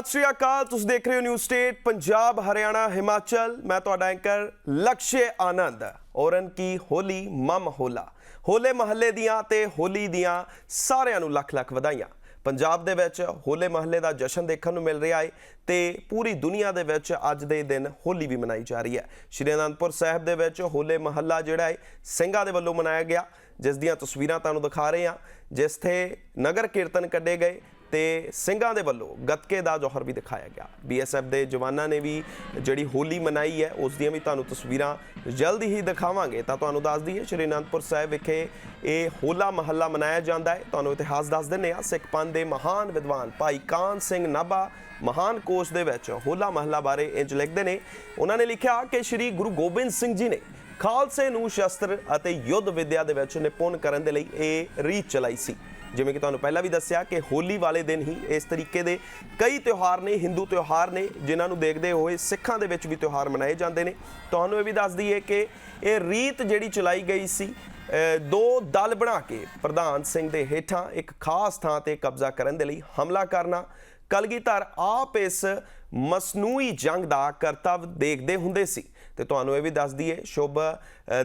ਸਤਿ ਸ਼੍ਰੀ ਅਕਾਲ, ਤੁਸੀਂ ਦੇਖ ਰਹੇ ਹੋ ਨਿਊਜ਼ ਸਟੇਟ ਪੰਜਾਬ, ਹਰਿਆਣਾ, ਹਿਮਾਚਲ। ਮੈਂ ਤੁਹਾਡਾ ਐਂਕਰ ਲਕਸ਼ੇ ਆਨੰਦ। ਔਰਨ ਕੀ ਹੋਲੀ, ਮਮ ਹੋਲਾ। ਹੋਲੇ ਮਹੱਲੇ ਦੀਆਂ ਤੇ ਹੋਲੀ ਦੀਆਂ ਸਾਰਿਆਂ ਨੂੰ ਲੱਖ ਲੱਖ ਵਧਾਈਆਂ। ਪੰਜਾਬ ਦੇ ਵਿੱਚ ਹੋਲੇ ਮਹੱਲੇ ਦਾ ਜਸ਼ਨ ਦੇਖਣ ਨੂੰ ਮਿਲ ਰਿਹਾ ਹੈ ਤੇ ਪੂਰੀ ਦੁਨੀਆ ਦੇ ਵਿੱਚ ਅੱਜ ਦੇ ਦਿਨ ਹੋਲੀ ਵੀ ਮਨਾਈ ਜਾ ਰਹੀ ਹੈ। ਸ਼੍ਰੀ ਅਨੰਦਪੁਰ ਸਾਹਿਬ ਦੇ ਵਿੱਚ ਹੋਲੇ ਮਹੱਲਾ ਜਿਹੜਾ ਹੈ ਸਿੰਘਾਂ ਦੇ ਵੱਲੋਂ ਮਨਾਇਆ ਗਿਆ, ਜਿਸ ਦੀਆਂ ਤਸਵੀਰਾਂ ਤੁਹਾਨੂੰ ਦਿਖਾ ਰਹੇ ਹਾਂ। ਜਿਸ ਨਗਰ ਕੀਰਤਨ ਕੱਢੇ ਗਏ ਤੇ ਸਿੰਘਾਂ ਦੇ ਵੱਲੋਂ ਗੱਤਕੇ ਦਾ ਜੋਹਰ ਵੀ ਦਿਖਾਇਆ ਗਿਆ। ਬੀਐਸਐਫ ਦੇ ਜਵਾਨਾਂ ਨੇ ਵੀ ਜਿਹੜੀ ਹੋਲੀ ਮਨਾਈ ਹੈ, ਉਸ ਦੀਆਂ ਵੀ ਤੁਹਾਨੂੰ ਤਸਵੀਰਾਂ ਜਲਦੀ ਹੀ ਦਿਖਾਵਾਂਗੇ। ਤਾਂ ਤੁਹਾਨੂੰ ਦੱਸ ਦਈਏ, ਸ਼੍ਰੀ ਅਨੰਦਪੁਰ ਸਾਹਿਬ ਵਿਖੇ ਇਹ ਹੋਲਾ ਮਹੱਲਾ ਮਨਾਇਆ ਜਾਂਦਾ ਹੈ। ਤੁਹਾਨੂੰ ਇਤਿਹਾਸ ਦੱਸ ਦਿੰਨੇ ਆ ਸਿੱਖ ਪੰਥ ਦੇ ਮਹਾਨ ਵਿਦਵਾਨ ਭਾਈ ਕਾਨ ਸਿੰਘ ਨਾਭਾ ਮਹਾਨ ਕੋਸ਼ ਦੇ ਵਿੱਚ ਹੋਲਾ ਮਹੱਲਾ ਬਾਰੇ ਇੰਜ ਲਿਖਦੇ ਨੇ। ਉਹਨਾਂ ਨੇ ਲਿਖਿਆ ਕਿ ਸ਼੍ਰੀ ਗੁਰੂ ਗੋਬਿੰਦ ਸਿੰਘ ਜੀ ਨੇ ਖਾਲਸੇ ਨੂੰ ਸ਼ਸਤਰ ਅਤੇ ਯੁੱਧ ਵਿਦਿਆ ਦੇ ਵਿੱਚ ਨਿਪੁੰਨ ਕਰਨ ਦੇ ਲਈ ਇਹ ਰੀਤ ਚਲਾਈ ਸੀ। ਜਿਵੇਂ ਕਿ ਤੁਹਾਨੂੰ ਪਹਿਲਾਂ ਵੀ ਦੱਸਿਆ ਕਿ ਹੋਲੀ ਵਾਲੇ ਦਿਨ ਹੀ ਇਸ ਤਰੀਕੇ ਦੇ ਕਈ ਤਿਉਹਾਰ ਨੇ, ਹਿੰਦੂ ਤਿਉਹਾਰ ਨੇ, ਜਿਨ੍ਹਾਂ ਨੂੰ ਦੇਖਦੇ ਹੋਏ ਸਿੱਖਾਂ ਦੇ ਵਿੱਚ ਵੀ ਤਿਉਹਾਰ ਮਨਾਏ ਜਾਂਦੇ ਨੇ। ਤੁਹਾਨੂੰ ਇਹ ਵੀ ਦੱਸ ਦਈਏ ਕਿ ਇਹ ਰੀਤ ਜਿਹੜੀ ਚਲਾਈ ਗਈ ਸੀ ਦੋ ਦਲ ਬਣਾ ਕੇ ਪ੍ਰਧਾਨ ਸਿੰਘ ਦੇ ਹੇਠਾਂ ਇੱਕ ਖਾਸ ਥਾਂ ਤੇ ਕਬਜ਼ਾ ਕਰਨ ਦੇ ਲਈ ਹਮਲਾ ਕਰਨਾ, ਕਲਗੀਧਰ ਆਪ ਇਸ ਮਸਨੂਈ ਜੰਗ ਦਾ ਕਰਤੱਵ ਦੇਖਦੇ ਹੁੰਦੇ ਸੀ। ਤੇ ਤੁਹਾਨੂੰ ਇਹ ਵੀ ਦੱਸ ਦਈਏ ਸ਼ੁਭ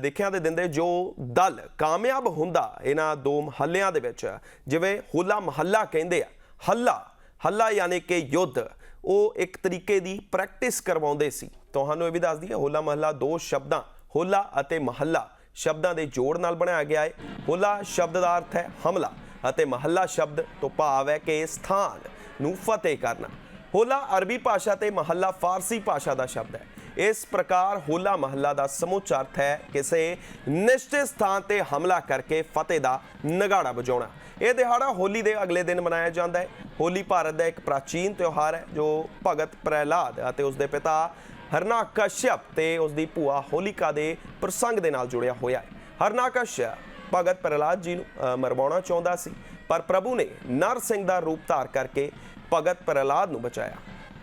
ਦੇਖਿਆ ਦੇ ਦਿੰਦੇ ਜੋ ਦਲ ਕਾਮਯਾਬ ਹੁੰਦਾ ਇਹਨਾਂ ਦੋ ਮਹੱਲਿਆਂ ਦੇ ਵਿੱਚ, ਜਿਵੇਂ ਹੋਲਾ ਮਹੱਲਾ ਕਹਿੰਦੇ ਆ, ਹੱਲਾ ਹੱਲਾ ਯਾਨੀ ਕਿ ਯੁੱਧ, ਉਹ ਇੱਕ ਤਰੀਕੇ ਦੀ ਪ੍ਰੈਕਟਿਸ ਕਰਵਾਉਂਦੇ ਸੀ। ਤੁਹਾਨੂੰ ਇਹ ਵੀ ਦੱਸ ਦਈਏ ਹੋਲਾ ਮਹੱਲਾ ਦੋ ਸ਼ਬਦਾਂ, ਹੋਲਾ ਅਤੇ ਮਹੱਲਾ ਸ਼ਬਦਾਂ ਦੇ ਜੋੜ ਨਾਲ ਬਣਾਇਆ ਗਿਆ ਹੈ ਹੋਲਾ ਸ਼ਬਦ ਦਾ ਅਰਥ ਹੈ ਹਮਲਾ ਅਤੇ ਮਹੱਲਾ ਸ਼ਬਦ ਤੋਂ ਭਾਵ ਹੈ ਕਿ ਸਥਾਨ ਨੂੰ ਫਤਿਹ ਕਰਨਾ। ਹੋਲਾ ਅਰਬੀ ਭਾਸ਼ਾ ਤੇ ਮਹੱਲਾ ਫਾਰਸੀ ਭਾਸ਼ਾ ਦਾ ਸ਼ਬਦ ਹੈ। ਇਸ ਪ੍ਰਕਾਰ ਹੋਲਾ ਮਹੱਲਾ ਦਾ ਸਮੁੱਚਾ ਅਰਥ ਹੈ ਕਿਸੇ ਨਿਸ਼ਚਿਤ ਸਥਾਨ ਤੇ ਹਮਲਾ ਕਰਕੇ ਫਤਿਹ ਦਾ ਨਗਾੜਾ ਵਜਾਉਣਾ। ਇਹ ਦਿਹਾੜਾ ਹੋਲੀ ਦੇ ਅਗਲੇ ਦਿਨ ਮਨਾਇਆ ਜਾਂਦਾ ਹੈ। ਹੋਲੀ ਭਾਰਤ ਦਾ ਇੱਕ ਪ੍ਰਾਚੀਨ ਤਿਉਹਾਰ ਹੈ, ਜੋ ਭਗਤ ਪ੍ਰਹਿਲਾਦ ਅਤੇ ਉਸ ਦੇ ਪਿਤਾ ਹਰਨਾਕਸ਼ਯਪ ਤੇ ਉਸ ਦੀ ਭੂਆ ਹੋਲਿਕਾ ਦੇ ਪ੍ਰਸੰਗ ਦੇ ਨਾਲ ਜੁੜਿਆ ਹੋਇਆ ਹੈ। ਹਰਨਾਕਸ਼ਯਪ ਭਗਤ ਪ੍ਰਹਿਲਾਦ ਜੀ ਨੂੰ ਮਰਵਾਉਣਾ ਚਾਹੁੰਦਾ ਸੀ, ਪਰ ਪ੍ਰਭੂ ਨੇ ਨਰ ਸਿੰਘ ਦਾ ਰੂਪ ਧਾਰ ਕਰਕੇ ਭਗਤ ਪ੍ਰਹਿਲਾਦ ਨੂੰ ਬਚਾਇਆ।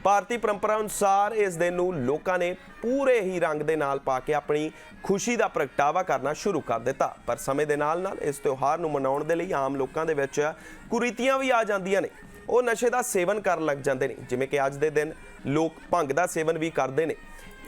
ਭਾਰਤੀ ਪਰੰਪਰਾ ਅਨੁਸਾਰ ਇਸ ਦਿਨ ਨੂੰ ਲੋਕਾਂ ਨੇ ਪੂਰੇ ਹੀ ਰੰਗ ਦੇ ਨਾਲ ਪਾ ਕੇ ਆਪਣੀ ਖੁਸ਼ੀ ਦਾ ਪ੍ਰਗਟਾਵਾ ਕਰਨਾ ਸ਼ੁਰੂ ਕਰ ਦਿੱਤਾ। ਪਰ ਸਮੇਂ ਦੇ ਨਾਲ ਨਾਲ ਇਸ ਤਿਉਹਾਰ ਨੂੰ ਮਨਾਉਣ ਦੇ ਲਈ ਆਮ ਲੋਕਾਂ ਦੇ ਵਿੱਚ ਕੁਰੀਤੀਆਂ ਵੀ ਆ ਜਾਂਦੀਆਂ ਨੇ। ਉਹ ਨਸ਼ੇ ਦਾ ਸੇਵਨ ਕਰਨ ਲੱਗ ਜਾਂਦੇ ਨੇ, ਜਿਵੇਂ ਕਿ ਅੱਜ ਦੇ ਦਿਨ ਲੋਕ ਭੰਗ ਦਾ ਸੇਵਨ ਵੀ ਕਰਦੇ ਨੇ।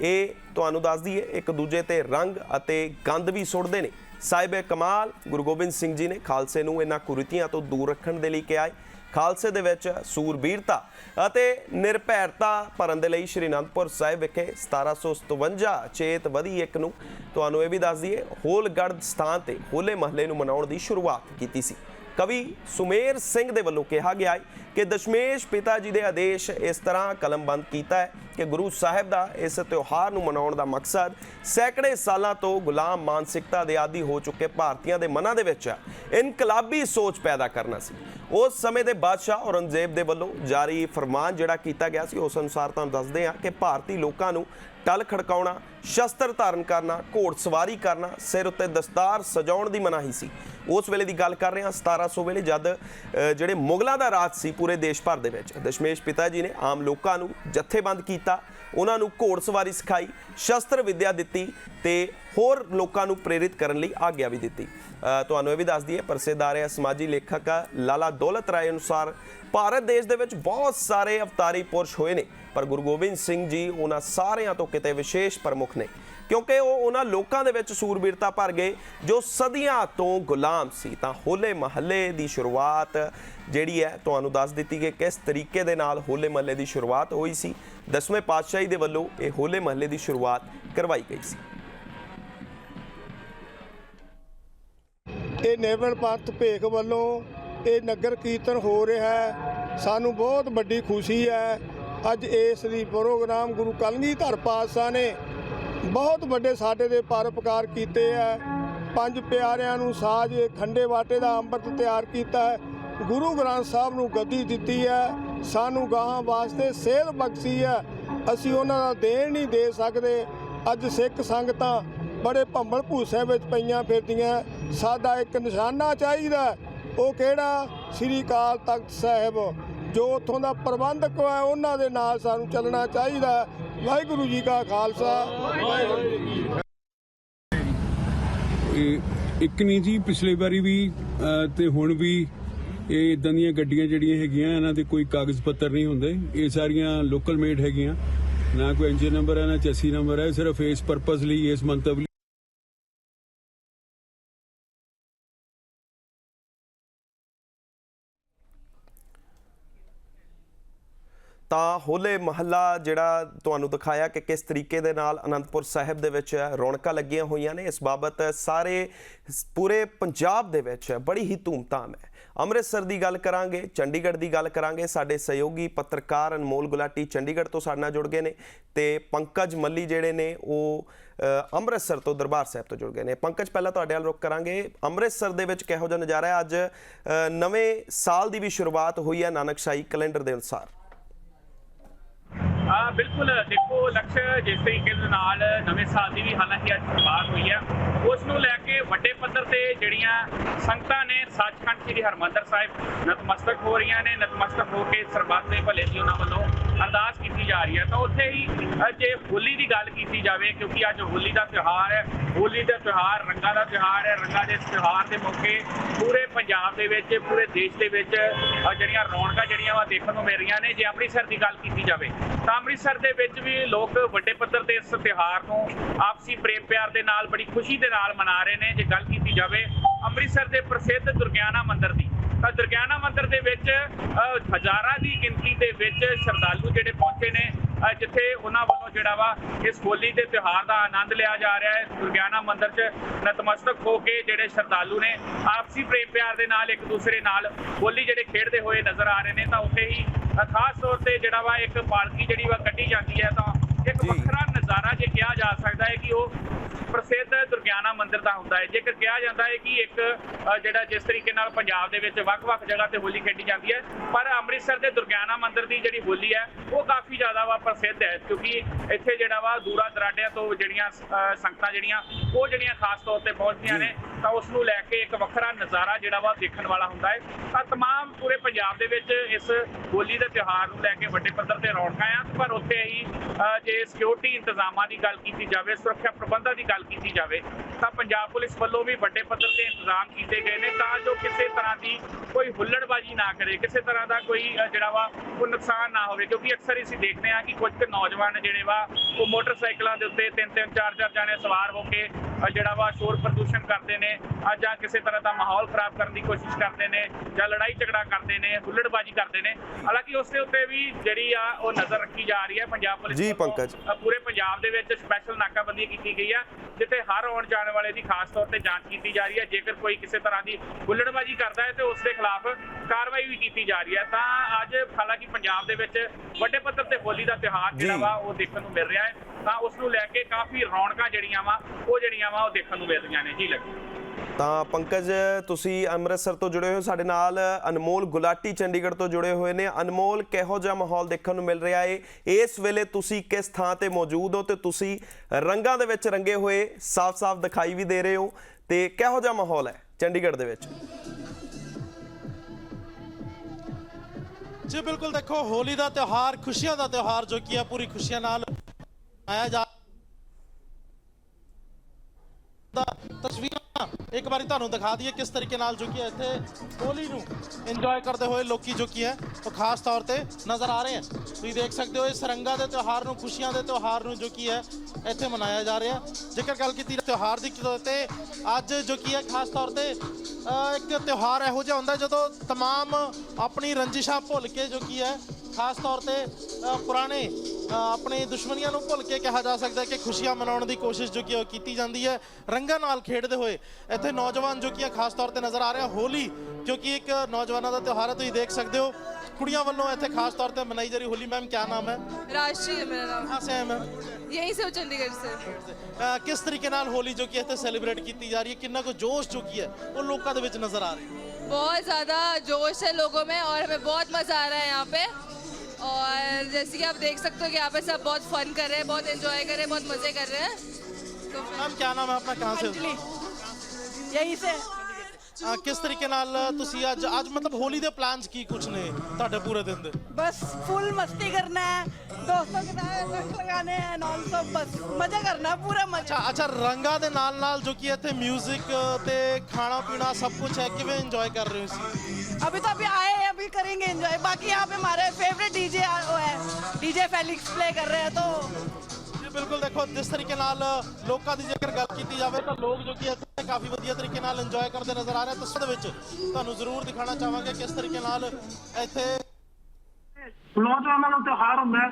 ਇਹ ਤੁਹਾਨੂੰ ਦੱਸ ਦਈਏ, ਇੱਕ ਦੂਜੇ ਤੇ ਰੰਗ ਅਤੇ ਗੰਦ ਵੀ ਸੁੱਟਦੇ ਨੇ। ਸਾਹਿਬ ਕਮਾਲ, ਗੁਰੂ ਗੋਬਿੰਦ ਸਿੰਘ ਜੀ ਨੇ ਖਾਲਸੇ ਨੂੰ ਇਹਨਾਂ ਕੁਰੀਤੀਆਂ ਤੋਂ ਦੂਰ ਰੱਖਣ ਦੇ ਲਈ ਕਿਹਾ ਹੈ। ਖਾਲਸੇ ਦੇ ਵਿੱਚ ਸੂਰਬੀਰਤਾ ਅਤੇ ਨਿਰਭੈਰਤਾ ਭਰਨ ਦੇ ਲਈ ਸ਼੍ਰੀ ਅਨੰਦਪੁਰ ਸਾਹਿਬ ਵਿਖੇ 1757 ਚੇਤ ਵਧੀ ਇੱਕ ਨੂੰ ਤੁਹਾਨੂੰ ਇਹ ਵੀ ਦੱਸ ਦਈਏ, ਹੋਲਗੜ੍ਹ ਸਥਾਨ ਤੇ ਹੋਲੇ ਮਹੱਲੇ ਨੂੰ ਮਨਾਉਣ ਦੀ ਸ਼ੁਰੂਆਤ ਕੀਤੀ ਸੀ। ਕਵੀ ਸੁਮੇਰ ਸਿੰਘ ਦੇ ਵੱਲੋਂ ਕਿਹਾ ਗਿਆ ਹੈ ਕਿ ਦਸ਼ਮੇਸ਼ ਪਿਤਾ ਜੀ ਦੇ ਆਦੇਸ਼ ਇਸ ਤਰ੍ਹਾਂ ਕਲਮਬੰਦ ਕੀਤਾ ਹੈ ਕਿ ਗੁਰੂ ਸਾਹਿਬ ਦਾ ਇਸ ਤਿਉਹਾਰ ਨੂੰ ਮਨਾਉਣ ਦਾ ਮਕਸਦ ਸੈਂਕੜੇ ਸਾਲਾਂ ਤੋਂ ਗੁਲਾਮ ਮਾਨਸਿਕਤਾ ਦੇ ਆਦੀ ਹੋ ਚੁੱਕੇ ਭਾਰਤੀਆਂ ਦੇ ਮਨਾਂ ਦੇ ਵਿੱਚ ਇਨਕਲਾਬੀ ਸੋਚ ਪੈਦਾ ਕਰਨਾ ਸੀ। ਉਸ ਸਮੇਂ ਦੇ ਬਾਦਸ਼ਾਹ ਔਰੰਗਜ਼ੇਬ ਦੇ ਵੱਲੋਂ ਜਾਰੀ ਫਰਮਾਨ ਜਿਹੜਾ ਕੀਤਾ ਗਿਆ ਸੀ, ਉਸ ਅਨੁਸਾਰ ਤੁਹਾਨੂੰ ਦੱਸਦੇ ਹਾਂ ਕਿ ਭਾਰਤੀ ਲੋਕਾਂ ਨੂੰ ਟਲ ਖੜਕਾਉਣਾ, ਸ਼ਸਤਰ ਧਾਰਨ ਕਰਨਾ, ਘੋੜ ਸਵਾਰੀ ਕਰਨਾ, ਸਿਰ ਉੱਤੇ ਦਸਤਾਰ ਸਜਾਉਣ ਦੀ ਮਨਾਹੀ ਸੀ। ਉਸ ਵੇਲੇ ਦੀ ਗੱਲ ਕਰ ਰਹੇ ਹਾਂ 1700 ਵੇਲੇ ਜਦ ਜਿਹੜੇ ਮੁਗਲਾਂ ਦਾ ਰਾਜ ਸੀ ਪੂਰੇ ਦੇਸ਼ ਭਰ ਦੇ ਵਿੱਚ, ਦਸ਼ਮੇਸ਼ ਪਿਤਾ ਜੀ ਨੇ ਆਮ ਲੋਕਾਂ ਨੂੰ ਜਥੇਬੰਦ ਕੀਤਾ, ਉਹਨਾਂ ਨੂੰ ਘੋੜ ਸਵਾਰੀ ਸਿਖਾਈ, ਸ਼ਸਤਰ ਵਿੱਦਿਆ ਦਿੱਤੀ ਤੇ ਹੋਰ ਲੋਕਾਂ ਨੂੰ ਪ੍ਰੇਰਿਤ ਕਰਨ ਲਈ ਆਗਿਆ ਵੀ ਦਿੱਤੀ। ਤੁਹਾਨੂੰ ਇਹ ਵੀ ਦੱਸ ਦਈਏ, ਪ੍ਰਸਿੱਧ ਆਰਿਆ ਸਮਾਜੀ ਲੇਖਕ ਲਾਲਾ ਦੌਲਤ ਰਾਏ ਅਨੁਸਾਰ, ਭਾਰਤ ਦੇਸ਼ ਦੇ ਵਿੱਚ ਬਹੁਤ ਸਾਰੇ ਅਵਤਾਰੀ ਪੁਰਸ਼ ਹੋਏ ਨੇ, ਪਰ ਗੁਰੂ ਗੋਬਿੰਦ ਸਿੰਘ ਜੀ ਉਹਨਾਂ ਸਾਰਿਆਂ ਤੋਂ ਕਿਤੇ ਵਿਸ਼ੇਸ਼ ਪ੍ਰਮੁੱਖ ਨੇ, ਕਿਉਂਕਿ ਉਹ ਉਹਨਾਂ ਲੋਕਾਂ ਦੇ ਵਿੱਚ ਸੂਰਬੀਰਤਾ ਭਰ ਗਏ, ਜੋ ਸਦੀਆਂ ਤੋਂ ਗੁਲਾਮ ਸੀ। ਤਾਂ ਹੋਲੇ ਮਹੱਲੇ ਦੀ ਸ਼ੁਰੂਆਤ ਜਿਹੜੀ ਹੈ, ਤੁਹਾਨੂੰ ਦੱਸ ਦਿੱਤੀ ਕਿ ਕਿਸ ਤਰੀਕੇ ਦੇ ਨਾਲ ਹੋਲੇ ਮਹੱਲੇ ਦੀ ਸ਼ੁਰੂਆਤ ਹੋਈ ਸੀ। ਦਸਵੇਂ ਪਾਤਸ਼ਾਹੀ ਦੇ ਵੱਲੋਂ ਇਹ ਹੋਲੇ ਮਹੱਲੇ ਦੀ ਸ਼ੁਰੂਆਤ ਕਰਵਾਈ ਗਈ ਸੀ। ਇਹ ਨਿਰਮਲ ਪੰਥ ਭੇਖ ਵੱਲੋਂ ਇਹ ਨਗਰ ਕੀਰਤਨ ਹੋ ਰਿਹਾ ਹੈ। ਸਾਨੂੰ ਬਹੁਤ ਵੱਡੀ ਖੁਸ਼ੀ ਹੈ। ਅੱਜ ਇਸ ਦੀ ਪ੍ਰੋਗਰਾਮ ਗੁਰੂ ਕਲਗੀਧਰ ਪਾਤਸ਼ਾਹ ਨੇ ਬਹੁਤ ਵੱਡੇ ਸਾਡੇ ਦੇ ਪਰਉਪਕਾਰ ਕੀਤੇ ਹੈ। ਪੰਜ ਪਿਆਰਿਆਂ ਨੂੰ ਸਾਜ ਖੰਡੇ ਵਾਟੇ ਦਾ ਅੰਮ੍ਰਿਤ ਤਿਆਰ ਕੀਤਾ ਹੈ। ਗੁਰੂ ਗ੍ਰੰਥ ਸਾਹਿਬ ਨੂੰ ਗੱਦੀ ਦਿੱਤੀ ਹੈ। ਸਾਨੂੰ ਗਾਹਾਂ ਵਾਸਤੇ ਸੇਧ ਬਖਸ਼ੀ ਹੈ। ਅਸੀਂ ਉਹਨਾਂ ਦਾ ਦੇਣ ਨਹੀਂ ਦੇ ਸਕਦੇ। ਅੱਜ ਸਿੱਖ ਸੰਗਤਾਂ ਬੜੇ ਭੰਬਲ ਭੂਸੇ ਵਿੱਚ ਪਈਆਂ ਫਿਰਦੀਆਂ। ਸਾਡਾ ਇੱਕ ਨਿਸ਼ਾਨਾ ਚਾਹੀਦਾ ਉਹ ਕਿਹੜਾ? ਸ੍ਰੀ ਅਕਾਲ ਤਖਤ ਸਾਹਿਬ। ਜੋ ਉੱਥੋਂ ਦਾ ਪ੍ਰਬੰਧਕ ਹੈ ਉਹਨਾਂ ਦੇ ਨਾਲ ਸਾਨੂੰ ਚੱਲਣਾ ਚਾਹੀਦਾ ਵਾਹਿਗੁਰੂ ਜੀ ਕਾ ਖਾਲਸਾ। ਵਾਹਿਗੁਰੂ ਜੀ ਕੀ ਫਤਿਹ। ਇੱਕ ਨਹੀਂ ਜੀ ਪਿਛਲੇ ਵਾਰੀ ਵੀ ਅ, ਤੇ ਹੁਣ ਵੀ ਇਹ ਇਦਾਂ ਦੀਆਂ ਗੱਡੀਆਂ ਜਿਹੜੀਆਂ ਹੈਗੀਆਂ ਇਹਨਾਂ ਦੇ ਕੋਈ ਕਾਗਜ਼ ਪੱਤਰ ਨਹੀਂ ਹੁੰਦੇ। ਇਹ ਸਾਰੀਆਂ ਲੋਕਲ ਮੇਡ ਹੈਗੀਆਂ। ਨਾ ਕੋਈ ਇੰਜਨ ਨੰਬਰ ਹੈ ਨਾ ਚੈਸੀ ਨੰਬਰ ਹੈ। ਸਿਰਫ ਇਸ ਪਰਪਸ ਲਈ ਇਸ ਮੰਤਵ ਤਾਂ ਹੋਲੇ ਮਹੱਲਾ ਜਿਹੜਾ ਤੁਹਾਨੂੰ ਦਿਖਾਇਆ ਕਿ ਕਿਸ ਤਰੀਕੇ ਦੇ ਨਾਲ ਅਨੰਦਪੁਰ ਸਾਹਿਬ ਦੇ ਵਿੱਚ ਰੌਣਕਾਂ ਲੱਗੀਆਂ ਹੋਈਆਂ ਨੇ, ਇਸ ਬਾਬਤ ਸਾਰੇ ਪੂਰੇ ਪੰਜਾਬ ਦੇ ਵਿੱਚ ਬੜੀ ਹੀ ਧੂਮਧਾਮ ਹੈ। ਅੰਮ੍ਰਿਤਸਰ ਦੀ ਗੱਲ ਕਰਾਂਗੇ, ਚੰਡੀਗੜ੍ਹ ਦੀ ਗੱਲ ਕਰਾਂਗੇ, ਸਾਡੇ ਸਹਿਯੋਗੀ ਪੱਤਰਕਾਰ ਅਨਮੋਲ ਗੁਲਾਟੀ ਚੰਡੀਗੜ੍ਹ ਤੋਂ ਸਾਡੇ ਨਾਲ ਜੁੜ ਗਏ ਨੇ ਤੇ ਪੰਕਜ ਮੱਲੀ ਜਿਹੜੇ ਨੇ ਉਹ ਅੰਮ੍ਰਿਤਸਰ ਤੋਂ ਦਰਬਾਰ ਸਾਹਿਬ ਤੋਂ ਜੁੜ ਗਏ ਨੇ। ਪੰਕਜ, ਪਹਿਲਾਂ ਤੁਹਾਡੇ ਨਾਲ ਰੁਕ ਕਰਾਂਗੇ। ਅੰਮ੍ਰਿਤਸਰ ਦੇ ਵਿੱਚ ਕਿਹੋ ਜਿਹਾ ਨਜ਼ਾਰਾ ਹੈ? ਅੱਜ ਨਵੇਂ ਸਾਲ ਦੀ ਵੀ ਸ਼ੁਰੂਆਤ ਹੋਈ ਹੈ ਨਾਨਕਸ਼ਾਹੀ ਕੈਲੰਡਰ ਦੇ ਅਨੁਸਾਰ। ਆ, ਬਿਲਕੁਲ, ਦੇਖੋ, ਲਕਸ਼ ਜਿਸ ਤਰੀਕੇ ਦੇ ਨਾਲ ਨਵੇਂ ਸਾਲ ਦੀ ਵੀ ਹਾਲਾਂਕਿ ਅੱਜ ਸ਼ੁਰੂਆਤ ਹੋਈ ਹੈ, ਉਸ ਨੂੰ ਲੈ ਕੇ ਵੱਡੇ ਪੱਧਰ ਤੇ ਜਿਹੜੀਆਂ ਸੰਗਤਾਂ ਨੇ ਸੱਚਖੰਡ ਸ੍ਰੀ ਹਰਮੰਦਰ ਸਾਹਿਬ ਨਤਮਸਤਕ ਹੋ ਰਹੀਆਂ ਨੇ, ਨਤਮਸਤਕ ਹੋ ਕੇ ਸਰਬੱਤ ਦੇ ਭਲੇ ਦੀ ਉਹਨਾਂ ਵੱਲੋਂ ਅਰਦਾਸ ਕੀਤੀ ਜਾ ਰਹੀ ਹੈ। ਤਾਂ ਉੱਥੇ ਹੀ ਜੇ ਹੋਲੀ ਦੀ ਗੱਲ ਕੀਤੀ ਜਾਵੇ, ਕਿਉਂਕਿ ਅੱਜ ਹੋਲੀ ਦਾ ਤਿਉਹਾਰ ਹੈ। ਹੋਲੀ ਦਾ ਤਿਉਹਾਰ, ਰੰਗਾਂ ਦਾ ਤਿਉਹਾਰ ਹੈ। ਰੰਗਾਂ ਦੇ ਤਿਉਹਾਰ ਦੇ ਮੌਕੇ ਪੂਰੇ ਪੰਜਾਬ ਦੇ ਵਿੱਚ, ਪੂਰੇ ਦੇਸ਼ ਦੇ ਵਿੱਚ ਜਿਹੜੀਆਂ ਰੌਣਕਾਂ ਜਿਹੜੀਆਂ ਵਾ ਦੇਖਣ ਨੂੰ ਮਿਲ ਰਹੀਆਂ ਨੇ, ਜੇ ਅੰਮ੍ਰਿਤਸਰ ਦੀ ਗੱਲ ਕੀਤੀ ਜਾਵੇ, ਤਾਂ ਅੰਮ੍ਰਿਤਸਰ ਦੇ ਵਿੱਚ ਵੀ ਲੋਕ ਵੱਡੇ ਪੱਧਰ ਤੇ ਇਸ ਤਿਉਹਾਰ ਨੂੰ ਆਪਸੀ ਪ੍ਰੇਮ ਪਿਆਰ ਦੇ ਨਾਲ, ਬੜੀ ਖੁਸ਼ੀ ਦੇ ਨਾਲ ਮਨਾ ਰਹੇ ਨੇ। ਜੇ ਗੱਲ ਕੀਤੀ ਜਾਵੇ ਅੰਮ੍ਰਿਤਸਰ ਦੇ ਪ੍ਰਸਿੱਧ ਦੁਰਗਿਆਨਾ ਮੰਦਿਰ ਦੀ। ਤਾਂ ਦੁਰਗਿਆਨਾ ਮੰਦਿਰ ਦੇ ਵਿੱਚ ਹਜ਼ਾਰਾਂ ਦੀ ਗਿਣਤੀ ਦੇ ਵਿੱਚ ਸ਼ਰਧਾਲੂ ਜਿਹੜੇ ਪਹੁੰਚੇ ਨੇ। ਜਿੱਥੇ ਉਹਨਾਂ ਵੱਲੋਂ ਜਿਹੜਾ ਵਾ ਇਸ ਹੋਲੀ ਦੇ ਤਿਉਹਾਰ ਦਾ ਆਨੰਦ ਲਿਆ ਜਾ ਰਿਹਾ ਹੈ। ਦੁਰਗਿਆਨਾ ਮੰਦਿਰ 'ਚ ਨਤਮਸਤਕ ਹੋ ਕੇ ਜਿਹੜੇ ਸ਼ਰਧਾਲੂ ਨੇ ਆਪਸੀ ਪ੍ਰੇਮ ਪਿਆਰ ਦੇ ਨਾਲ ਇੱਕ ਦੂਸਰੇ ਨਾਲ ਹੋਲੀ ਜਿਹੜੇ ਖੇਡਦੇ ਹੋਏ ਨਜ਼ਰ ਆ ਰਹੇ ਨੇ ਤਾਂ ਉੱਥੇ ਹੀ ਖਾਸ ਤੌਰ ਤੇ ਜਿਹੜਾ ਵਾ ਇੱਕ ਪਾਲਕੀ ਜਿਹੜੀ ਵਾ ਕੱਢੀ ਜਾਂਦੀ ਹੈ ਤਾਂ ਇੱਕ। ਵੱਖਰਾ ਨਜ਼ਾਰਾ ਜੇ ਕਿਹਾ ਜਾ ਸਕਦਾ ਹੈ ਕਿ ਉਹ ਪ੍ਰਸਿੱਧ ਦੁਰਗਿਆਨਾ ਮੰਦਿਰ ਦਾ ਹੁੰਦਾ ਹੈ। ਜੇਕਰ ਕਿਹਾ ਜਾਂਦਾ ਹੈ ਕਿ ਇੱਕ ਜਿਹੜਾ ਜਿਸ ਤਰੀਕੇ ਨਾਲ ਪੰਜਾਬ ਦੇ ਵਿੱਚ ਵੱਖ-ਵੱਖ ਜਗ੍ਹਾ ਤੇ ਹੋਲੀ ਖੇਡੀ ਜਾਂਦੀ ਹੈ ਪਰ ਅੰਮ੍ਰਿਤਸਰ ਦੇ ਦੁਰਗਿਆਨਾ ਮੰਦਿਰ ਦੀ ਜਿਹੜੀ ਹੋਲੀ ਹੈ ਉਹ ਕਾਫੀ ਜ਼ਿਆਦਾ ਵਾ ਪ੍ਰਸਿੱਧ ਹੈ। ਕਿਉਂਕਿ ਇੱਥੇ ਜਿਹੜਾ ਵਾ ਦੂਰਾ ਦਰਾਡਿਆਂ ਤੋਂ ਜਿਹੜੀਆਂ ਸੰਗਤਾਂ ਜਿਹੜੀਆਂ ਉਹ ਜਿਹੜੀਆਂ ਖਾਸ ਤੌਰ ਤੇ ਪਹੁੰਚਦੀਆਂ ਨੇ ਤਾਂ ਉਸ ਨੂੰ ਲੈ ਕੇ ਇੱਕ ਵੱਖਰਾ ਨਜ਼ਾਰਾ ਜਿਹੜਾ ਵਾ ਦੇਖਣ ਵਾਲਾ ਹੁੰਦਾ ਹੈ। ਤਾਂ ਤਮਾਮ ਪੂਰੇ ਪੰਜਾਬ ਦੇ ਵਿੱਚ ਇਸ ਹੋਲੀ ਦੇ ਤਿਉਹਾਰ ਨੂੰ ਲੈ ਕੇ ਵੱਡੇ ਪੱਧਰ ਤੇ ਰੌਣਕਾਂ ਆ ਪਰ ਉੱਥੇ ਹੀ ਜੇ ਸਿਕਿਉਰਿਟੀ ਇੰਤਜ਼ਾਮਾਂ ਦੀ ਗੱਲ ਕੀਤੀ ਜਾਵੇ, ਸੁਰੱਖਿਆ ਪ੍ਰਬੰਧਾਂ ਦੀ ਗੱਲ ਕੀਤੀ ਜਾਵੇ, ਤਾਂ ਪੰਜਾਬ ਪੁਲਿਸ ਵੱਲੋਂ ਵੀ ਵੱਡੇ ਪੱਧਰ ਤੇ ਇੰਤਜ਼ਾਮ ਕੀਤੇ ਗਏ ਨੇ, ਤਾਂ ਜੋ ਕਿਸੇ ਤਰ੍ਹਾਂ ਦੀ ਕੋਈ ਹੁੱਲੜਬਾਜ਼ੀ ਨਾ ਕਰੇ, ਕਿਸੇ ਤਰ੍ਹਾਂ ਦਾ ਕੋਈ ਜਿਹੜਾ ਵਾ ਉਹ ਨੁਕਸਾਨ ਨਾ ਹੋਵੇ, ਕਿਉਂਕਿ ਅਕਸਰ ਅਸੀਂ ਦੇਖਦੇ ਹਾਂ ਕਿ ਕੁਝ ਕੁ ਨੌਜਵਾਨ ਜਿਹੜੇ ਵਾ ਉਹ ਮੋਟਰਸਾਈਕਲਾਂ ਦੇ ਉੱਤੇ ਤਿੰਨ ਤਿੰਨ ਚਾਰ ਚਾਰ ਜਾਣੇ ਸਵਾਰ ਹੋ ਕੇ ਜਿਹੜਾ ਵਾ ਸ਼ੋਰ ਪ੍ਰਦੂਸ਼ਣ ਕਰਦੇ ਨੇ ਅ, ਜਾਂ ਕਿਸੇ ਤਰ੍ਹਾਂ ਦਾ ਮਾਹੌਲ ਖਰਾਬ ਕਰਨ ਦੀ ਕੋਸ਼ਿਸ਼ ਕਰਦੇ ਨੇ ਜਾਂ ਲੜਾਈ ਝਗੜਾ ਕਰਦੇ ਨੇ ਹੁੱਲੜਬਾਜ਼ੀ ਕਰਦੇ ਨੇ ਹਾਲਾਂਕਿ ਉਸ ਦੇ ਉੱਤੇ ਵੀ ਜਿਹੜੀ ਆ ਉਹ ਨਜ਼ਰ ਰੱਖੀ ਜਾ ਰਹੀ ਹੈ ਪੰਜਾਬ ਪੁਲਿਸ ਜੀ। ਪੰਕਜ। ਪੂਰੇ ਪੰਜਾਬ ਦੇ ਵਿੱਚ ਸਪੈਸ਼ਲ ਨਾਕਾਬੰਦੀ ਕੀਤੀ ਗਈ ਹੈ ਜਿੱਥੇ ਹਰ ਆਉਣ ਜਾਣ ਵਾਲੇ ਦੀ ਖਾਸ ਤੌਰ ਤੇ ਜਾਂਚ ਕੀਤੀ ਜਾ ਰਹੀ ਹੈ ਜੇਕਰ ਕੋਈ ਕਿਸੇ ਤਰ੍ਹਾਂ ਦੀ ਹੁੱਲੜਬਾਜ਼ੀ ਕਰਦਾ ਹੈ ਤੇ ਉਸ ਦੇ ਖਿਲਾਫ ਕਾਰਵਾਈ ਵੀ ਕੀਤੀ ਜਾ ਰਹੀ ਹੈ ਤਾਂ ਅੱਜ ਹਾਲਾਂਕਿ ਪੰਜਾਬ ਦੇ ਵਿੱਚ ਵੱਡੇ ਪੱਧਰ ਤੇ ਹੋਲੀ ਦਾ ਤਿਉਹਾਰ ਜਿਹੜਾ। ਵਾ ਉਹ ਦੇਖਣ ਨੂੰ ਮਿਲ ਰਿਹਾ ਹੈ ਤਾਂ ਉਸ ਨੂੰ ਲੈ ਕੇ ਕਾਫੀ ਰੌਣਕਾਂ ਜਿਹੜੀਆਂ ਵਾ ਉਹ ਜਿਹੜੀਆਂ ਵਾ ਉਹ ਦੇਖਣ ਨੂੰ ਮਿਲ ਰਹੀਆਂ ਨੇ ਜੀ ਲੱਗੀ ਤਾਂ ਪੰਕਜ ਤੁਸੀਂ ਅੰਮ੍ਰਿਤਸਰ ਤੋਂ ਜੁੜੇ ਹੋ ਸਾਡੇ ਨਾਲ ਅਨਮੋਲ ਗੁਲਾਟੀ ਚੰਡੀਗੜ੍ਹ ਤੋਂ ਜੁੜੇ ਹੋਏ ਨੇ। ਅਨਮੋਲ ਕਿਹੋ ਜਿਹਾ ਮਾਹੌਲ ਦੇਖਣ ਨੂੰ ਮਿਲ ਰਿਹਾ ਏ? ਇਸ ਵੇਲੇ ਤੁਸੀਂ ਕਿਸ ਥਾਂ ਤੇ ਮੌਜੂਦ ਹੋ ਤੇ ਤੁਸੀਂ ਰੰਗਾਂ ਦੇ ਵਿੱਚ ਰੰਗੇ ਹੋਏ ਸਾਫ਼-ਸਾਫ਼ ਦਿਖਾਈ ਵੀ ਦੇ ਰਹੇ ਹੋ ਤੇ ਕਿਹੋ ਜਿਹਾ ਮਾਹੌਲ ਹੈ ਚੰਡੀਗੜ੍ਹ ਦੇ ਵਿੱਚ? ਜੀ ਬਿਲਕੁਲ ਦੇਖੋ ਹੋਲੀ ਦਾ ਤਿਉਹਾਰ ਖੁਸ਼ੀਆਂ ਦਾ ਤਿਉਹਾਰ ਜੋ ਕੀ ਹੈ ਪੂਰੀ ਖੁਸ਼ੀਆਂ ਨਾਲ ਆਇਆ ਜਾ ਦਾ ਤਸਵੀਰਾਂ ਇੱਕ ਵਾਰੀ ਤੁਹਾਨੂੰ ਦਿਖਾ ਦਈਏ ਕਿਸ ਤਰੀਕੇ ਨਾਲ ਜੋ ਕੀ ਹੈ ਇੱਥੇ ਹੋਲੀ ਨੂੰ ਇੰਜੋਏ ਕਰਦੇ ਹੋਏ ਲੋਕੀ ਜੋ ਕੀ ਹੈ ਉਹ ਖਾਸ ਤੌਰ ਤੇ ਨਜ਼ਰ ਆ ਰਹੇ ਹਨ ਤੁਸੀਂ ਦੇਖ ਸਕਦੇ ਹੋ ਇਸ ਰੰਗਾਂ ਦੇ ਤਿਉਹਾਰ ਨੂੰ ਖੁਸ਼ੀਆਂ ਦੇ ਤਿਉਹਾਰ ਨੂੰ ਜੋ ਕੀ ਹੈ ਇੱਥੇ ਮਨਾਇਆ ਜਾ ਰਿਹਾ ਜੇਕਰ ਗੱਲ ਕੀਤੀ ਤਿਉਹਾਰ ਦੀ ਤੇ ਅੱਜ ਜੋ ਕੀ ਹੈ ਖਾਸ ਤੌਰ ਤੇ ਅ, ਇੱਕ ਤਿਉਹਾਰ ਇਹੋ ਜਿਹਾ ਹੁੰਦਾ ਜਦੋਂ तमाम ਆਪਣੀ ਰੰਜਿਸ਼ਾਂ ਭੁੱਲ ਕੇ ਜੋ ਕੀ ਹੈ ਖਾਸ ਤੌਰ ਤੇ ਅ, ਪੁਰਾਣੇ ਅ, ਆਪਣੀ ਦੁਸ਼ਮਣੀਆਂ ਨੂੰ ਭੁੱਲ ਕੇ ਕਿਹਾ ਜਾ ਸਕਦਾ ਹੈ ਕਿ ਖੁਸ਼ੀਆਂ ਮਨਾਉਣ ਦੀ ਕੋਸ਼ਿਸ਼ ਜੋ ਕੀ ਹੈ ਉਹ ਕੀਤੀ ਜਾਂਦੀ ਹੈ ਰੰਗਾਂ ਨਾਲ ਖੇਡਦੇ ਹੋਏ ਇੱਥੇ ਨੌਜਵਾਨ ਜੋ ਕੀ ਹੈ ਖਾਸ ਤੌਰ ਤੇ ਨਜ਼ਰ ਆ ਰਿਹਾ ਹੋਲੀ ਜੋ ਕਿ ਇੱਕ ਨੌਜਵਾਨਾਂ ਦਾ ਤਿਉਹਾਰ ਹੈ ਤੁਸੀਂ ਦੇਖ ਸਕਦੇ ਹੋ ਕੁੜੀਆਂ ਵੱਲੋਂ ਇੱਥੇ ਖਾਸ ਤੌਰ ਤੇ ਮਨਾਈ ਜਾ ਰਹੀ ਹੋਲੀ ਮੈਮ ਕੀ ਨਾਮ ਹੈ राष्ट्रीय है मेरा नाम ਕਹਾਂ ਸੇ ਹੈ ਮੈਮ यहीं से हूँ चंडीगढ़ से ਅ, ਕਿਸ ਤਰੀਕੇ ਨਾਲ ਹੋਲੀ ਜੋ ਕਿ ਇੱਥੇ ਸੈਲੀਬ੍ਰੇਟ ਕੀਤੀ ਜਾ ਰਹੀ ਹੈ ਕਿੰਨਾ ਕੁ ਜੋਸ਼ ਜੋ ਕੀ ਹੈ ਉਹ ਲੋਕਾਂ ਦੇ ਵਿੱਚ ਨਜ਼ਰ ਆ ਰਿਹਾ ਹੈ बहुत ज़्यादा जोश है लोगों में और हमें बहुत मज़ा आ रहा है यहाँ पे और जैसे कि आप देख सकते हो कि यहाँ पे सब बहुत फन कर रहे हैं बहुत एंजॉय कर रहे हैं बहुत मज़े कर रहे हैं तो फिर ਮੈਮ ਕੀ ਨਾਮ ਹੈ ਆਪਣਾ ਕਹਾਂ ਸੇ ਹੋ? यहीं से ਅ, ਕਿਸ ਤਰੀਕੇ ਨਾਲ ਤੁਸੀਂ ਅੱਜ ਅੱਜ ਮਤਲਬ ਹੋਲੀ ਦੇ ਪਲਾਨਸ ਕੀ ਕੁਛ ਨੇ ਤੁਹਾਡੇ ਪੂਰੇ ਦਿਨ ਦੇ बस फुल मस्ती करना है दोस्तों के साथ रंग लगाने हैं नॉन स्टॉप बस मजा करना है पूरा मजा ਅੱਛਾ ਅੱਛਾ ਰੰਗਾਂ ਦੇ ਨਾਲ ਨਾਲ ਜੋ ਕਿ ਇੱਥੇ 뮤직 ਤੇ ਖਾਣਾ ਪੀਣਾ ਸਭ ਕੁਝ ਹੈ ਕਿਵੇਂ ਇੰਜੋਏ ਕਰ ਰਹੇ ਹੋ ਤੁਸੀਂ अभी तो अभी आए हैं अभी करेंगे एंजॉय बाकी यहाँ पे हमारे फेवरेट डीजे वो है डीजे फेलिक्स प्ले कर रहे हैं तो ਜੀ ਬਿਲਕੁਲ ਦੇਖੋ ਜਿਸ ਤਰੀਕੇ ਨਾਲ ਲੋਕਾਂ ਦੀ ਜੇਕਰ ਗੱਲ ਕੀਤੀ ਜਾਵੇ ਤਾਂ ਲੋਕ ਜੋ ਕਿ ਇੱਥੇ ਕਾਫੀ ਵਧੀਆ ਤਰੀਕੇ ਨਾਲ ਇੰਜੋਏ ਕਰਦੇ ਨਜ਼ਰ ਆ ਰਹੇ ਤਸਵੀਰ ਦੇ ਵਿੱਚ ਤੁਹਾਨੂੰ ਜ਼ਰੂਰ ਦਿਖਾਣਾ ਚਾਹਾਂਗੇ ਕਿਸ ਤਰੀਕੇ ਨਾਲ ਇੱਥੇ ਨੌਜਵਾਨਾਂ ਨੂੰ ਤਿਉਹਾਰ ਹੁੰਦਾ ਹੈ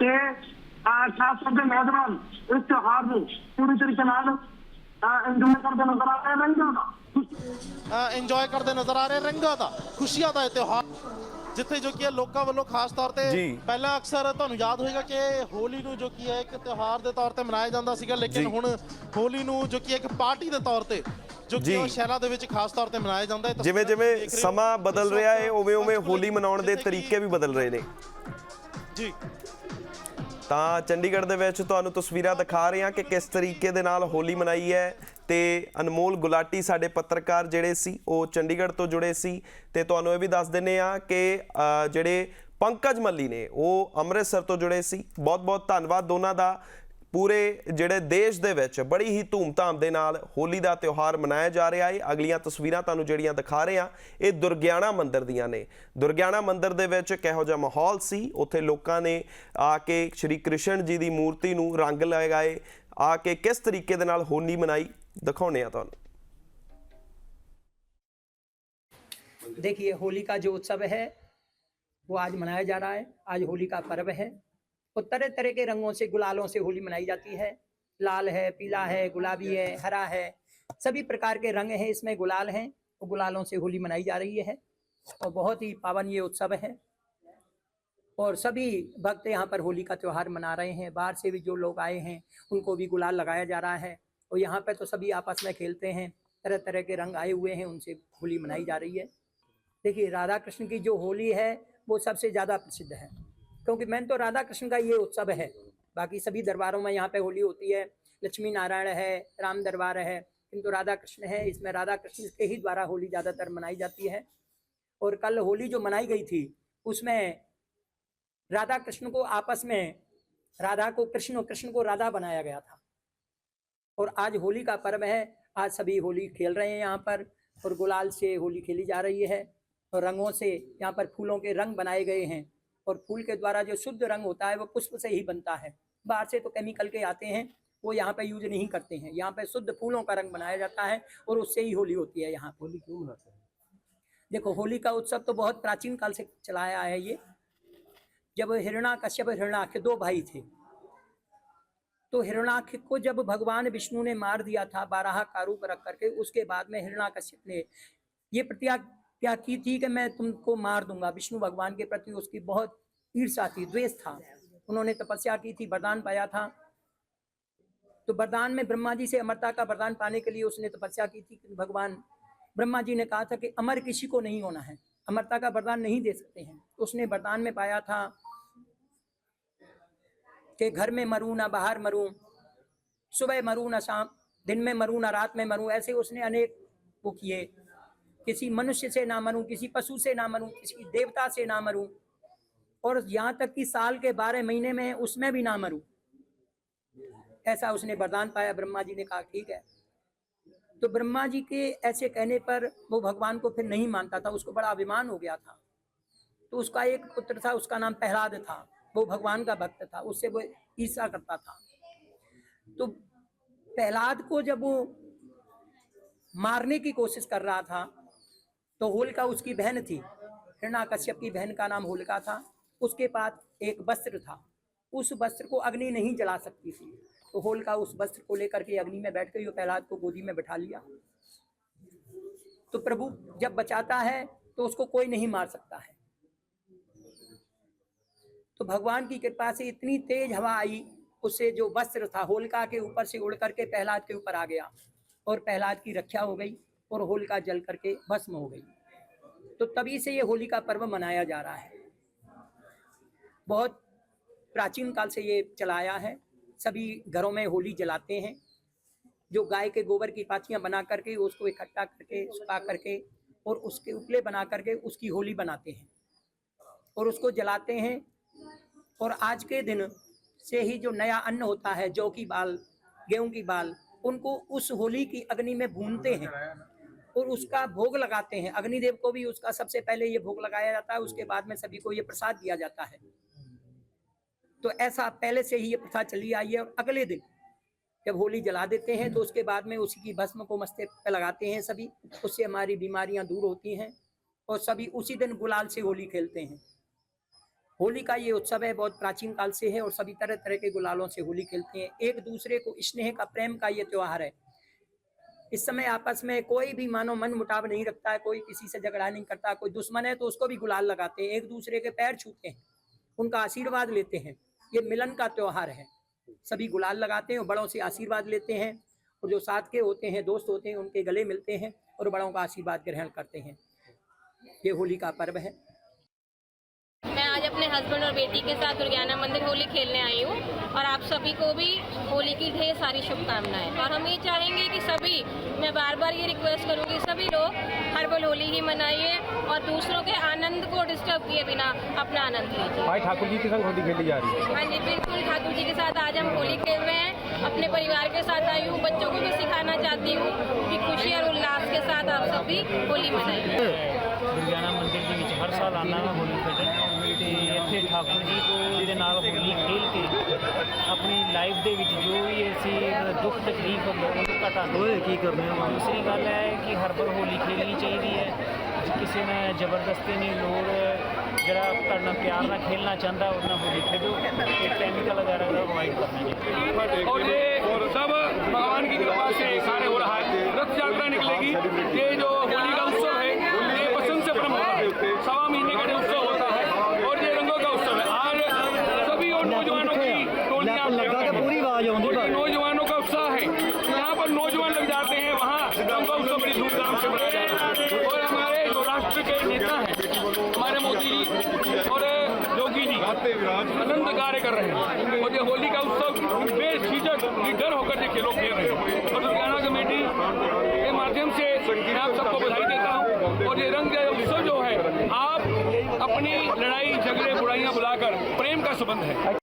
ਤੇ ਅਹ, ਖਾਸ ਤੌਰ ਤੇ ਨੌਜਵਾਨ ਇਸ ਤਿਉਹਾਰ ਨੂੰ ਪੂਰੀ ਤਰੀਕੇ ਨਾਲ ਇੰਜੋਏ ਕਰਦੇ ਨਜ਼ਰ ਆ ਰਹੇ ਇੰਜੋਏ ਕਰਦੇ ਨਜ਼ਰ ਆ ਰਹੇ ਰੰਗਾਂ ਦਾ ਖੁਸ਼ੀਆਂ ਦਾ ਇਹ ਤਿਉਹਾਰ ਜਿੱਥੇ ਜੋ ਕਿ ਹੈ ਲੋਕਾਂ ਵੱਲੋਂ ਖਾਸ ਤੌਰ ਤੇ ਜੀ। ਪਹਿਲਾਂ ਅਕਸਰ ਤੁਹਾਨੂੰ ਯਾਦ ਹੋਏਗਾ ਕਿ ਹੋਲੀ ਨੂੰ ਜੋ ਕੀ ਹੈ ਇੱਕ ਤਿਉਹਾਰ ਦੇ ਤੌਰ ਤੇ ਮਨਾਇਆ ਜਾਂਦਾ ਸੀਗਾ ਲੇਕਿਨ। ਹੁਣ ਹੋਲੀ ਨੂੰ ਜੋ ਕਿ ਇੱਕ ਪਾਰਟੀ ਦੇ ਤੌਰ ਤੇ ਜੋ ਕਿ ਜੀ। ਉਹ ਸ਼ਹਿਰਾਂ ਦੇ ਵਿੱਚ ਖਾਸ ਤੌਰ ਤੇ ਮਨਾਇਆ ਜਾਂਦਾ ਹੈ ਜਿਵੇਂ ਜਿਵੇਂ। ਸਮਾਂ ਬਦਲ ਰਿਹਾ ਹੈ ਉਵੇਂ ਪੰਚਕੂਲੇ ਹੋਲੀ ਮਨਾਉਣ ਦੇ ਤਰੀਕੇ ਵੀ ਬਦਲ ਰਹੇ ਨੇ ਜੀ ਤਾਂ ਚੰਡੀਗੜ੍ਹ ਦੇ ਵਿੱਚ ਤੁਹਾਨੂੰ ਤਸਵੀਰਾਂ ਦਿਖਾ ਰਹੇ ਹਾਂ ਕਿ ਕਿਸ ਤਰੀਕੇ ਦੇ ਨਾਲ ਹੋਲੀ ਮਨਾਈ ਹੈ ਤੇ ਅਨਮੋਲ ਗੁਲਾਟੀ ਸਾਡੇ ਪੱਤਰਕਾਰ ਜਿਹੜੇ ਸੀ, ਉਹ ਚੰਡੀਗੜ੍ਹ ਤੋਂ ਜੁੜੇ ਸੀ ਤੇ ਤੁਹਾਨੂੰ ਇਹ ਵੀ ਦੱਸ ਦਿੰਨੇ ਆ ਕਿ ਜਿਹੜੇ ਪੰਕਜ ਮੱਲੀ ਨੇ, ਉਹ ਅੰਮ੍ਰਿਤਸਰ ਤੋਂ ਜੁੜੇ ਸੀ। ਬਹੁਤ ਬਹੁਤ ਧੰਨਵਾਦ ਦੋਨਾਂ ਦਾ। ਪੂਰੇ ਜਿਹੜੇ ਦੇਸ਼ ਦੇ ਵਿੱਚ ਬੜੀ ਹੀ ਧੂਮਧਾਮ ਦੇ ਨਾਲ ਹੋਲੀ ਦਾ ਤਿਉਹਾਰ ਮਨਾਇਆ ਜਾ ਰਿਹਾ ਹੈ ਅਗਲੀਆਂ ਤਸਵੀਰਾਂ ਤੁਹਾਨੂੰ ਜਿਹੜੀਆਂ ਦਿਖਾ ਰਹੇ ਹਾਂ ਇਹ ਦੁਰਗਿਆਣਾ ਮੰਦਿਰ ਦੀਆਂ ਨੇ ਦੁਰਗਿਆਣਾ ਮੰਦਿਰ ਦੇ ਵਿੱਚ ਕਿਹੋ ਜਿਹਾ ਮਾਹੌਲ ਸੀ ਉੱਥੇ ਲੋਕਾਂ ਨੇ ਆ ਕੇ ਸ਼੍ਰੀ ਕ੍ਰਿਸ਼ਨ ਜੀ ਦੀ ਮੂਰਤੀ ਨੂੰ ਰੰਗ ਲਗਾਏ ਆ ਕੇ ਕਿਸ ਤਰੀਕੇ ਦੇ ਨਾਲ ਹੋਲੀ ਮਨਾਈ ਦਿਖਾਉਣੇ ਆ ਤੁਹਾਨੂੰ देखिए होली का जो उत्सव है वो आज मनाया जा रहा है आज होली का पर्व है और तरह तरह के रंगों से गुलालों से होली मनाई जाती है लाल है पीला है गुलाबी है हरा है सभी प्रकार के रंग हैं इसमें गुलाल हैं और गुलालों से होली मनाई जा रही है और बहुत ही पावन ये उत्सव है और सभी भक्त यहाँ पर होली का त्यौहार मना रहे हैं बाहर से भी जो लोग आए हैं उनको भी गुलाल लगाया जा रहा है और यहाँ पर तो सभी आपस में खेलते हैं तरह तरह के रंग आए हुए हैं उनसे होली मनाई जा रही है देखिए राधा कृष्ण की जो होली है वो सबसे ज़्यादा प्रसिद्ध है क्योंकि मैन तो राधा कृष्ण का ये उत्सव है। बाकी सभी दरबारों में यहाँ पे होली होती है, लक्ष्मी नारायण है, राम दरबार है, किंतु राधा कृष्ण है, इसमें राधा कृष्ण के ही द्वारा होली ज़्यादातर मनाई जाती है। और कल होली जो मनाई गई थी, उसमें राधा कृष्ण को आपस में, राधा को कृष्ण और कृष्ण को राधा बनाया गया था। और आज होली का पर्व है, आज सभी होली खेल रहे हैं यहाँ पर, और गुलाल से होली खेली जा रही है, और रंगों से यहाँ पर फूलों के रंग बनाए गए हैं। और फूल के द्वारा जो शुद्ध रंग होता है वो पुष्प से ही बनता है। बाहर से तो केमिकल के आते हैं वो यहाँ पे यूज़ नहीं करते हैं। यहाँ पे शुद्ध फूलों का रंग बनाया जाता है और उससे ही होली होती है यहाँ होली क्यों मनाते हैं? देखो होली का उत्सव तो बहुत प्राचीन काल से चलाया है ये। जब हिरणा कश्यप हिरणाक्ष दो भाई थे तो हिरणाक्ष को जब भगवान विष्णु ने मार दिया था बारह का रूप रख करके उसके बाद में हिरणाकश्यप ने ये प्रतिज्ञा की थी कि मैं तुमको मार दूंगा विष्णु भगवान के प्रति उसकी बहुत ईर्षा थी द्वेष था उन्होंने तपस्या की थी वरदान पाया था तो वरदान में ब्रह्मा जी से अमरता का वरदान पाने के लिए उसने तपस्या की थी कि भगवान ब्रह्मा जी ने कहा था कि अमर किसी को नहीं होना है अमरता का वरदान नहीं दे सकते हैं उसने वरदान में पाया था कि घर में मरूं ना बाहर मरूं सुबह मरूं ना शाम दिन में मरूं ना रात में मरूं ऐसे उसने अनेक वो किए किसी मनुष्य से ना मरूं किसी पशु से ना मरूं किसी देवता से ना मरूं और यहाँ तक कि साल के बारह महीने में उसमें भी ना मरूं ऐसा उसने वरदान पाया ब्रह्मा जी ने कहा ठीक है तो ब्रह्मा जी के ऐसे कहने पर वो भगवान को फिर नहीं मानता था उसको बड़ा अभिमान हो गया था तो उसका एक पुत्र था उसका नाम प्रहलाद था वो भगवान का भक्त था उससे वो ईर्षा करता था तो प्रहलाद को जब वो मारने की कोशिश कर रहा था तो होलिका उसकी बहन थी। हिरणा कश्यप की बहन का नाम होलिका था। उसके पास एक वस्त्र था। उस वस्त्र को अग्नि नहीं जला सकती थी। तो होलिका उस वस्त्र को लेकर के अग्नि में बैठ गई और प्रहलाद को गोदी में बैठा लिया। तो प्रभु, जब बचाता है तो उसको कोई नहीं मार सकता है। तो भगवान की कृपा से इतनी तेज हवा आई, उससे जो वस्त्र था, होलिका के ऊपर से उड़ करके प्रहलाद के ऊपर आ गया और प्रहलाद की रक्षा हो गई। और होलिका जल करके भस्म हो गई। तो तभी से ये होली का पर्व मनाया जा रहा है। बहुत प्राचीन काल से ये चलाया है। सभी घरों में होली जलाते हैं। जो गाय के गोबर की पाथियाँ बना करके, उसको इकट्ठा करके, सुखा करके और उसके उपले बना करके उसकी होली बनाते हैं और उसको जलाते हैं। और आज के दिन से ही जो नया अन्न होता है, जौ की बाल, गेहूँ की बाल, उनको उस होली की अग्नि में भूनते हैं। और उसका भोग लगाते हैं अग्निदेव को भी उसका सबसे पहले ये भोग लगाया जाता है उसके बाद में सभी को ये प्रसाद दिया जाता है तो ऐसा पहले से ही ये प्रथा चली आई है और अगले दिन जब होली जला देते हैं तो उसके बाद में उसी की भस्म को मस्ते पे लगाते हैं सभी उससे हमारी बीमारियां दूर होती हैं और सभी उसी दिन गुलाल से होली खेलते हैं होली का ये उत्सव है बहुत प्राचीन काल से है और सभी तरह तरह के गुलालों से होली खेलते हैं एक दूसरे को स्नेह का प्रेम का ये त्योहार है इस समय आपस में कोई भी मानो मन मुटाव नहीं रखता है कोई किसी से झगड़ा नहीं करता, कोई दुश्मन है तो उसको भी गुलाल लगाते हैं एक दूसरे के पैर छूते हैं, उनका आशीर्वाद लेते हैं। ये मिलन का त्योहार है। सभी गुलाल लगाते हैं बड़ों से आशीर्वाद लेते हैं और जो साथ के होते हैं, दोस्त होते हैं, उनके गले मिलते हैं और बड़ों का आशीर्वाद ग्रहण करते हैं। ये होली का पर्व है। अपने हस्बैंड और बेटी के साथ दुर्गाना मंदिर होली खेलने आई हूँ और आप सभी को भी होली की ढेर सारी शुभकामनाएँ। और हम ये चाहेंगे कि सभी मैं बार बार ये रिक्वेस्ट करूँगी सभी लोग हर्बल होली ही मनाइए और दूसरों के आनंद को डिस्टर्ब किए बिना अपना आनंद लीजिए। ठाकुर जी के साथ होली खेली जा रही है। हाँ जी बिल्कुल ठाकुर जी के साथ आज हम होली खेल रहे हैं। अपने परिवार के साथ आई हूँ बच्चों को भी सिखाना चाहती हूँ कि खुशी और उल्लास के साथ आप सभी होली मनाइए। दुर्गाना मंदिर के बीच हर साल आना होली खेलें ਤੇ ਇੱਥੇ ਠਾਕੁਰ ਜੀ ਕੋ ਦੇ ਨਾਲ ਹੋਲੀ ਖੇਲ ਕੇ ਆਪਣੀ ਲਾਈਫ ਦੇ ਵਿੱਚ ਜੋ ਵੀ ਅਸੀਂ ਦੁੱਖ ਤਕਲੀਫ ਉਹਨੂੰ ਘਟਾ ਦੋਏ ਕੀ ਕਰਨੇ ਆ? ਦੂਸਰੀ ਗੱਲ ਹੈ ਕਿ ਹਰ ਵਾਰ ਹੋਲੀ ਖੇਲਣੀ ਚਾਹੀਦੀ ਹੈ। ਕਿਸੇ ਨੇ ਜ਼ਬਰਦਸਤੀ ਨਹੀਂ ਲੋੜ ਜਿਹੜਾ ਕਰਨਾ ਪਿਆਰ ਨਾਲ ਖੇਲਣਾ ਚਾਹੁੰਦਾ ਉਹਨਾਂ ਨੂੰ ਲਿਖ ਦਿਓ ਇਹ ਕੈਮੀਕਲ ਵਗੈਰਾ ਦਾ ਅਵਾਇਡ ਕਰਨਾ ਜੀ। और ये सब भगवान की कृपा से सारे हो रहा है रथ यात्रा निकलेगी योगी जी अनंत कार्य कर रहे हैं। और ये होली का उत्सव बेझिझक निडर होकर ये खेलों खेल रहे हैं। और दुर्गाना कमेटी के माध्यम से मैं आप सबको बधाई देता हूँ। और ये रंग उत्सव जो है, आप अपनी लड़ाई, झगड़े, बुराइयाँ बुलाकर प्रेम का संबंध है।